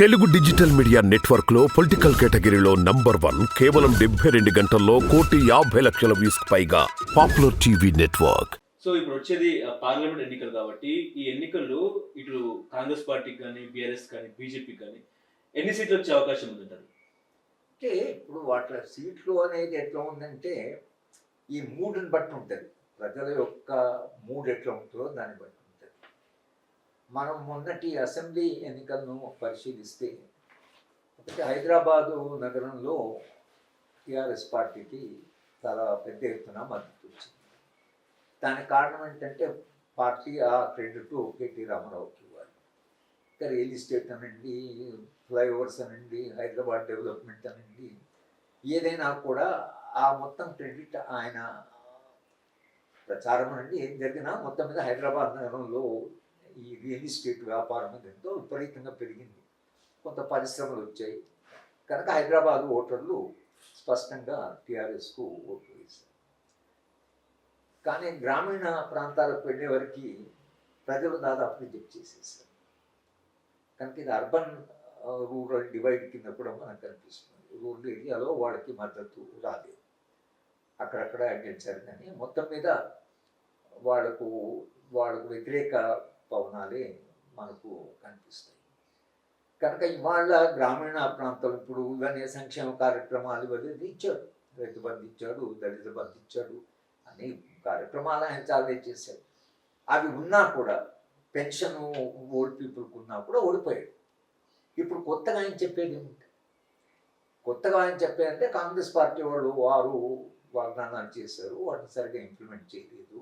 Telugu digital media నెట్వర్క్లో political కేటగిరీలో number one కేవలం డెబ్బై రెండు గంటల్లో కోటి యాభై లక్షల వ్యూస్ పైగా పాపులర్ టీవీ నెట్వర్క్. సో ఇప్పుడు వచ్చేది పార్లమెంట్ ఎన్నికలు కాబట్టి ఈ ఎన్నికల్లో ఇటు కాంగ్రెస్ పార్టీకి కానీ బీఆర్ఎస్ కానీ బీజేపీ కానీ ఎన్ని సీట్లు వచ్చే అవకాశం ఉందంటారు? అంటే ఇప్పుడు వాటి సీట్లు అనేది ఎట్లా ఉందంటే ఈ మూడుని బట్టి ఉంటుంది. ప్రజల యొక్క మూడు ఎట్లా ఉంటుందో దాన్ని బట్టి. మనం మొన్నటి అసెంబ్లీ ఎన్నికలను పరిశీలిస్తే ఒకటి హైదరాబాదు నగరంలో టీఆర్ఎస్ పార్టీకి చాలా పెద్ద ఎత్తున మద్దతు వచ్చింది. దానికి కారణం ఏంటంటే పార్టీ ఆ క్రెడిట్ కేటీ రామారావుకి ఇవ్వాలి. ఇంకా రియల్ ఎస్టేట్ అనండి ఫ్లైఓవర్స్ అనండి హైదరాబాద్ డెవలప్మెంట్ అనండి ఏదైనా కూడా ఆ మొత్తం క్రెడిట్ ఆయన ప్రచారం అనండి. ఏం జరిగినా మొత్తం మీద హైదరాబాద్ నగరంలో ఈ రియల్ ఎస్టేట్ వ్యాపారం ఎంతో విపరీతంగా పెరిగింది. కొంత పరిశ్రమలు వచ్చాయి. కనుక హైదరాబాద్ ఓటర్లు స్పష్టంగా టీఆర్ఎస్కు ఓట్లు వేశారు. కానీ గ్రామీణ ప్రాంతాలకు వెళ్ళే వరకు ప్రజలు దాదాపు రిజెక్ట్ చేసేసారు కనుక ఇది అర్బన్ రూరల్ డివైడ్ కింద కూడా మనకు కనిపిస్తుంది. రూరల్ ఏరియాలో వాళ్ళకి మద్దతు రాలేదు. అక్కడక్కడ అడ్డించారు కానీ మొత్తం మీద వాళ్ళకు వాళ్ళకు వ్యతిరేక పవనాలే మనకు కనిపిస్తాయి. కనుక ఇవాళ గ్రామీణ ప్రాంతం ఇప్పుడు ఇవన్నీ సంక్షేమ కార్యక్రమాలు ఇవన్నీ ఇచ్చాడు రైతు బంధు ఇచ్చాడు దళిత బంధు ఇచ్చాడు అన్ని కార్యక్రమాలు ఆయన చాలా చేశాడు అవి ఉన్నా కూడా పెన్షన్ ఓల్డ్ పీపుల్కి ఉన్నా కూడా ఓడిపోయాడు. ఇప్పుడు కొత్తగా ఆయన చెప్పేది ఏమిటి? కొత్తగా ఆయన చెప్పేదంటే కాంగ్రెస్ పార్టీ వాళ్ళు వారు వాగ్దానాలు చేశారు వాటిని సరిగ్గా ఇంప్లిమెంట్ చేయలేదు.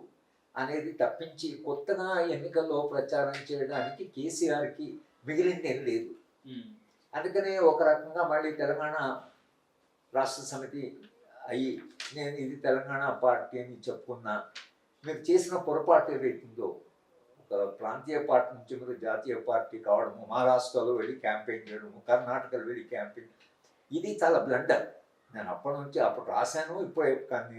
అనేది తప్పించి కొత్తగా ఎన్నికల్లో ప్రచారం చేయడానికి కేసీఆర్కి మిగిలింది లేదు. అందుకనే ఒక రకంగా మళ్ళీ తెలంగాణ రాష్ట్ర సమితి అయ్యి నేను ఇది తెలంగాణ పార్టీ అని చెప్పుకున్నా మీరు చేసిన పొరపాటు ఏదైతుందో ఒక ప్రాంతీయ పార్టీ నుంచి మీరు జాతీయ పార్టీ కావడము మహారాష్ట్రలో వెళ్ళి క్యాంపెయిన్ చేయడము కర్ణాటకలో వెళ్ళి క్యాంపెయిన్ ఇది చాలా బ్లండర్. నేను అప్పటి నుంచి అప్పుడు రాశాను ఇప్పుడు కానీ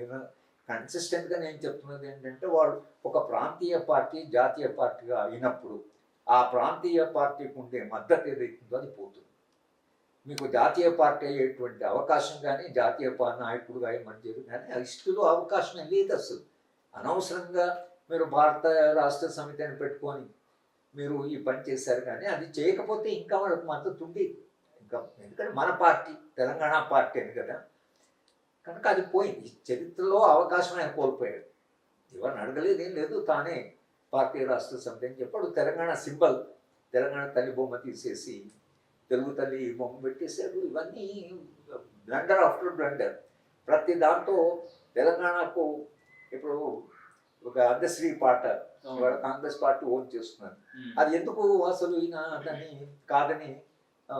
కన్సిస్టెంట్గా నేను చెప్తున్నది ఏంటంటే వాళ్ళు ఒక ప్రాంతీయ పార్టీ జాతీయ పార్టీగా అయినప్పుడు ఆ ప్రాంతీయ పార్టీకి ఉండే మద్దతు ఏదైతుందో అది పోతుంది. మీకు జాతీయ పార్టీ అయ్యేటువంటి అవకాశం కానీ జాతీయ పా- నాయకుడుగా ఏమని కానీ ఆ ఇష్టలో అవకాశం లేదు అసలు. అనవసరంగా మీరు భారత రాష్ట్ర సమితిని పెట్టుకొని మీరు ఈ పని చేశారు కానీ అది చేయకపోతే ఇంకా వాళ్ళకి మద్దతు ఉండేది. ఇంకా ఎందుకంటే మన పార్టీ తెలంగాణ పార్టీ అని కదా. కనుక అది పోయింది. చరిత్రలో అవకాశం ఆయన కోల్పోయాడు. ఎవరిని అడగలేదు ఏం లేదు. తానే పార్టీ రాష్ట్ర సమితి అని చెప్పాడు తెలంగాణ సింబల్ తెలంగాణ తల్లి బొమ్మ తీసేసి తెలుగు తల్లి బొమ్మ పెట్టేశాడు ఇవన్నీ బ్లండర్ ఆఫ్టర్ బ్లండర్. ప్రతి దాంట్లో తెలంగాణకు ఇప్పుడు ఒక అందశ్రీ పాట కాంగ్రెస్ పార్టీ ఓన్ చేస్తున్నారు. అది ఎందుకు అసలు ఈయన దాన్ని కాదని ఆ,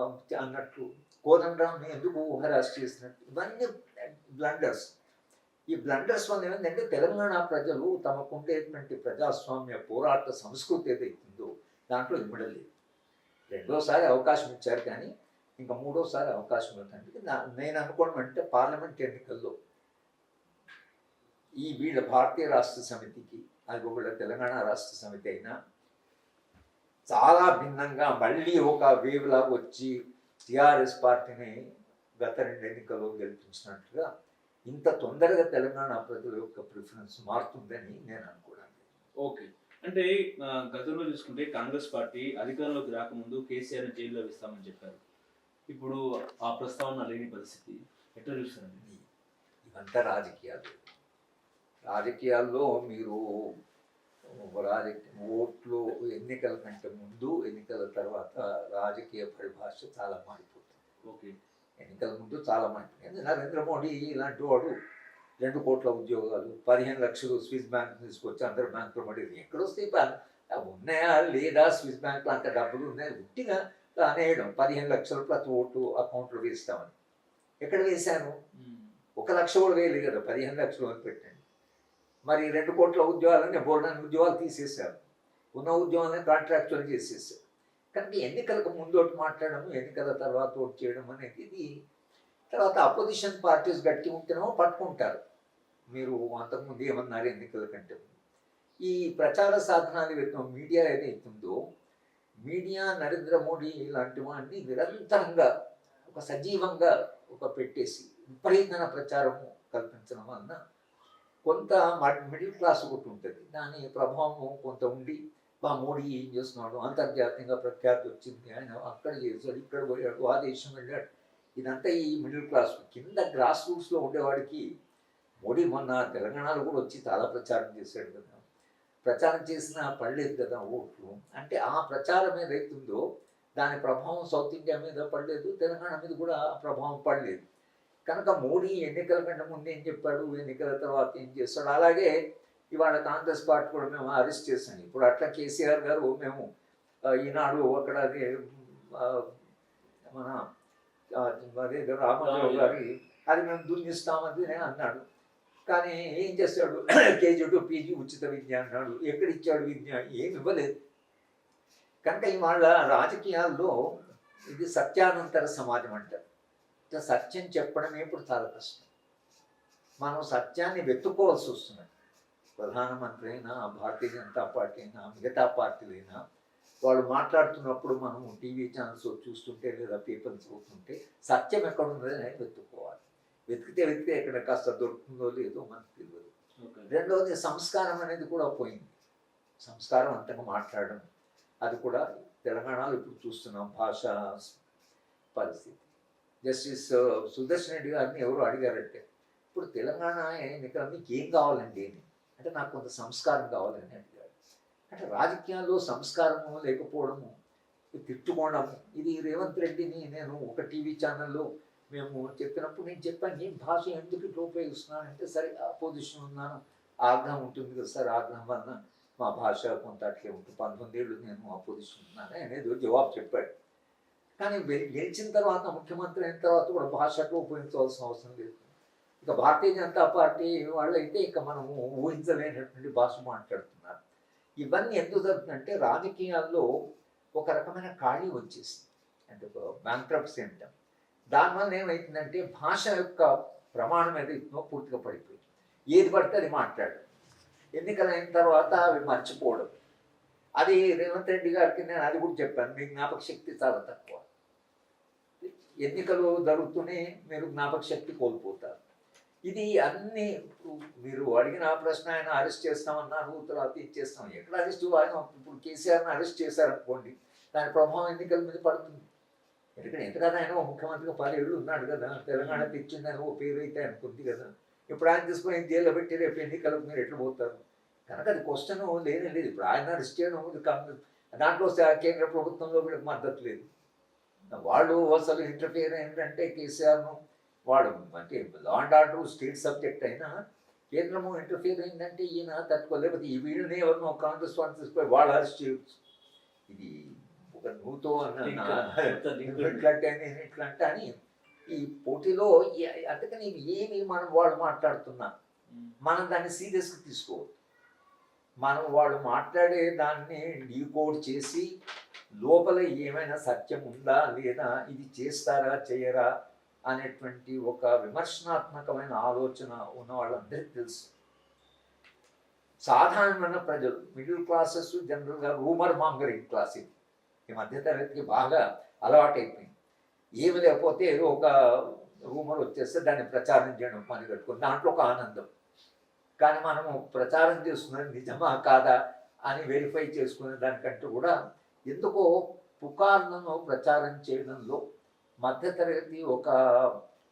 కోదండరామ్ ఎందుకు హరాస్ చేసినట్టు ఇవన్నీ బ్లండర్స్ ఈ బ్లండర్స్ వల్ల ఏమైందంటే తెలంగాణ ప్రజలు తమకు ఉండేటువంటి ప్రజాస్వామ్య పోరాట సంస్కృతి ఏదైతుందో దాంట్లో ఇమ్మడలేదు. రెండోసారి అవకాశం ఇచ్చారు కానీ ఇంకా మూడోసారి అవకాశం ఇవ్వడానికి నేను అనుకోవడం అంటే పార్లమెంట్ ఎన్నికల్లో ఈ వీళ్ళ భారతీయ రాష్ట్ర సమితికి అది ఒకళ్ళ తెలంగాణ రాష్ట్ర సమితి అయినా చాలా భిన్నంగా మళ్ళీ ఒక వేవ్ లాగా వచ్చి టిఆర్ఎస్ పార్టీని గత రెండు ఎన్నికల్లో గెలిపించినట్టుగా ఇంత తొందరగా తెలంగాణ ప్రజల యొక్క ప్రిఫరెన్స్ మారుతుందని నేను అనుకోవడం ఓకే. అంటే గతంలో చూసుకుంటే కాంగ్రెస్ పార్టీ అధికారంలోకి రాకముందు కేసీఆర్ జైల్లో వేస్తామని చెప్పారు. ఇప్పుడు ఆ ప్రస్తావన లేని పరిస్థితి. ఎట్లా చూస్తారండి? ఇవంతా రాజకీయాలు. రాజకీయాల్లో మీరు రాజకీయ ఓట్లు ఎన్నికల కంటే ముందు ఎన్నికల తర్వాత రాజకీయ పరిభాష చాలా మారిపోతుంది. ఓకే. ఎన్నికల ముందు చాలా మారిపోయింది నరేంద్ర మోడీ ఇలాంటి వాడు రెండు కోట్ల ఉద్యోగాలు పదిహేను లక్షలు స్విస్ బ్యాంక్ తీసుకొచ్చి అందరు బ్యాంకులో పడి ఎక్కడ వస్తాయి ప- అవి ఉన్నాయా? లేదా స్విస్ బ్యాంక్లో అంత డబ్బులు ఉన్నాయి? ఉట్టిగా అనేయడం పదిహేను లక్షలు ప్రతి ఓటు అకౌంట్లో వేస్తామని. ఎక్కడ వేశాను? ఒక లక్ష కూడా వేయలేదు కదా. పదిహేను లక్షలు అని పెట్టండి మరి రెండు కోట్ల ఉద్యోగాలని బోర్డని ఉద్యోగాలు తీసేశారు. ఉన్న ఉద్యోగాలని కాంట్రాక్చువల్ చేసేసారు కనుక ఎన్నికలకు ముందు మాట్లాడము ఎన్నికల తర్వాత ఓటు చేయడం అనేది ఇది. తర్వాత అపోజిషన్ పార్టీస్ గట్టి ఉంటేనేమో పట్టుకుంటారు. మీరు అంతకుముందు ఏమన్నారు ఎన్నికల కంటే ఈ ప్రచార సాధనాలు పెట్టిన మీడియా ఏదైతుందో మీడియా నరేంద్ర మోడీ లాంటి వాడిని నిరంతరంగా ఒక సజీవంగా ఒక పెట్టేసి విపరీతమైన ప్రచారము కల్పించడం వలన కొంత మిడిల్ క్లాస్ ఒకటి ఉంటుంది. దాని ప్రభావం కొంత ఉండి మా మోడీ ఏం చేస్తున్నాడు అంతర్జాతీయంగా ప్రఖ్యాతి వచ్చింది ఆయన అక్కడ చేశాడు ఇక్కడ పోయాడు ఆ దేశం వెళ్ళాడు. ఇదంతా ఈ మిడిల్ క్లాస్ కింద గ్రాస్ రూట్స్లో ఉండేవాడికి మోడీ మొన్న తెలంగాణలో కూడా వచ్చి చాలా ప్రచారం చేశాడు కదా. ప్రచారం చేసిన పడలేదు కదా ఓట్లు. అంటే ఆ ప్రచారం ఏదైతుందో దాని ప్రభావం సౌత్ ఇండియా మీద పడలేదు తెలంగాణ మీద కూడా ప్రభావం పడలేదు. కనుక మోడీ ఎన్నికల కంటే ముందు ఏం చెప్పాడు? ఎన్నికల తర్వాత ఏం చేస్తాడు? అలాగే ఇవాళ కాంగ్రెస్ పార్టీ కూడా మేము అరెస్ట్ చేసాం ఇప్పుడు అట్లా కేసీఆర్ గారు మేము ఈనాడు అక్కడ మన అదే రామారావు గారి అది మేము దున్నిస్తామని అన్నాడు. కానీ ఏం చేస్తాడు కేజీ టు పీజీ ఉచిత విద్య అన్నాడు. ఎక్కడ ఇచ్చాడు విద్య? ఏమి ఇవ్వలేదు. కనుక ఇవాళ రాజకీయాల్లో ఇది సత్యానంతర సమాజం అంటారు. సత్యం చెప్పడమే ఇప్పుడు చాలా కష్టం. మనం సత్యాన్ని వెతుక్కోవాల్సి వస్తున్నది ప్రధానమంత్రి అయినా భారతీయ జనతా పార్టీ అయినా మిగతా పార్టీలైనా వాళ్ళు మాట్లాడుతున్నప్పుడు మనం టీవీ ఛానల్స్ చూస్తుంటే లేదా పేపర్స్ చదువుతుంటే సత్యం ఎక్కడ ఉందని వెతుక్కోవాలి. వెతికితే వెతికితే ఎక్కడ కాస్త దొరుకుతుందో లేదో మనకు తెలియదు. రెండవది సంస్కారం అనేది కూడా పోయింది. సంస్కారం అంతగా మాట్లాడడం. అది కూడా తెలంగాణలో ఇప్పుడు చూస్తున్నాం భాష పరిస్థితి. జస్టిస్ సుదర్శన్ రెడ్డి గారిని ఎవరు అడిగారంటే ఇప్పుడు తెలంగాణ ఎన్నికల మీకు ఏం కావాలండి? అని. అంటే నాకు కొంత సంస్కారం కావాలని అడిగాడు అంటే రాజకీయాల్లో సంస్కారము లేకపోవడము తిట్టుకోవడము ఇది రేవంత్ రెడ్డిని నేను ఒక టీవీ ఛానల్లో మేము చెప్పినప్పుడు నేను చెప్పాను నేను భాష ఎందుకు ఇట్లా ఉపయోగిస్తున్నానంటే సరే అపోజిషన్ ఉన్నాను ఆగ్రహం ఉంటుంది కదా సార్ ఆగ్రహం వలన మా భాష కొంత అట్లే ఉంటుంది. పంతొమ్మిది ఏళ్ళు నేను అపోజిషన్ ఉన్నాను అనేది జవాబు చెప్పాడు. కానీ గెలిచిన తర్వాత ముఖ్యమంత్రి అయిన తర్వాత కూడా భాషకు ఉపయోగించవలసిన అవసరం లేదు. ఇక భారతీయ జనతా పార్టీ వాళ్ళైతే ఇక మనము ఊహించలేనటువంటి భాష మాట్లాడుతున్నారు. ఇవన్నీ ఎందుకు జరుగుతుందంటే రాజకీయాల్లో ఒక రకమైన ఖాళీ వచ్చేసింది. అంటే బ్యాంక్రప్సీ అంటాం. దానివల్ల ఏమవుతుందంటే భాష యొక్క ప్రమాణం ఏదైతుందో పూర్తిగా పడిపోయింది. ఏది పడితే అది మాట్లాడడం. ఎన్నికలైన అయిన తర్వాత అవి మర్చిపోవడం. అది రేవంత్ రెడ్డి గారికి నేను అది కూడా చెప్పాను. మీ జ్ఞాపక శక్తి చాలా తక్కువ. ఎన్నికలు జరుగుతూనే మీరు జ్ఞాపక శక్తి కోల్పోతారు. ఇది అన్ని మీరు అడిగిన ఆ ప్రశ్న ఆయన అరెస్ట్ చేస్తామన్నారు తర్వాత ఇచ్చేస్తాం ఎక్కడ అరెస్ట్ ఆయన ఇప్పుడు కేసీఆర్ని అరెస్ట్ చేశారనుకోండి దాని ప్రభావం ఎన్నికల మీద పడుతుంది. ఎందుకంటే ఎంతకన్నా ఆయన ఓ ముఖ్యమంత్రిగా పదేళ్ళు ఉన్నాడు కదా తెలంగాణ తెచ్చిందని ఓ పేరు అయితే అనుకుంది కదా. ఇప్పుడు ఆయన తీసుకొని జైల్లో పెట్టి రేపు ఎన్నికలకు మీరు ఎట్లా పోతారు? కనుక అది క్వశ్చన్ లేనే లేదు. ఇప్పుడు ఆయన అరెస్ట్ చేయడం దాంట్లో కేంద్ర ప్రభుత్వంలో వీళ్ళకి మద్దతు లేదు. వాళ్ళు అసలు ఇంటర్ఫియర్ ఏంటంటే కేసీఆర్ను వాడు అంటే law and order state subject అయినా కేంద్రము ఇంటర్ఫియర్ అయిందంటే ఈయన తట్టుకోలేకపోతే ఈ వీళ్ళని ఎవరినో కాంగ్రెస్ వాళ్ళు తీసుకొని వాళ్ళు అరెస్ట్ చేయొచ్చు. ఇది ఒక నువ్వుతో అన్న. ఇట్లా అంటే అని ఈ పోటీలో అందుకని ఏమి మనం వాళ్ళు మాట్లాడుతున్నా మనం దాన్ని సీరియస్గా తీసుకోవద్దు. మనం వాళ్ళు మాట్లాడే దాన్ని డీకోడ్ చేసి లోపల ఏమైనా సత్యం ఉందా లేదా ఇది చేస్తారా చేయరా అనేటువంటి ఒక విమర్శనాత్మకమైన ఆలోచన ఉన్న వాళ్ళందరికీ తెలుసు. సాధారణమైన ప్రజలు మిడిల్ క్లాసెస్ జనరల్గా రూమర్ మాంగరింగ్ క్లాస్ ఇది. ఈ మధ్యతరగతికి బాగా అలవాటైపోయింది. ఏమి లేకపోతే ఏదో ఒక రూమర్ వచ్చేస్తే దాన్ని ప్రచారం చేయడం పని కట్టుకుని దాంట్లో ఒక ఆనందం. కానీ మనము ప్రచారం చేస్తున్నది నిజమా కాదా అని వెరిఫై చేసుకునే దానికంటే కూడా ఎందుకో పుకార్లను ప్రచారం చేయడంలో మధ్యతరగతి ఒక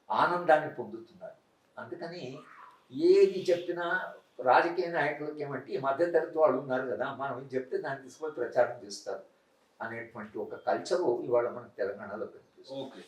ఆనందాన్ని పొందుతున్నారు. అందుకని ఏది చెప్పినా రాజకీయ నాయకులకి ఏమంటే ఈ మధ్యతరగతి వాళ్ళు ఉన్నారు కదా మనం చెప్తే దాన్ని తీసుకొని ప్రచారం చేస్తారు అనేటువంటి ఒక కల్చరు ఇవాళ మన తెలంగాణలో కనిపిస్తుంది. ఓకే.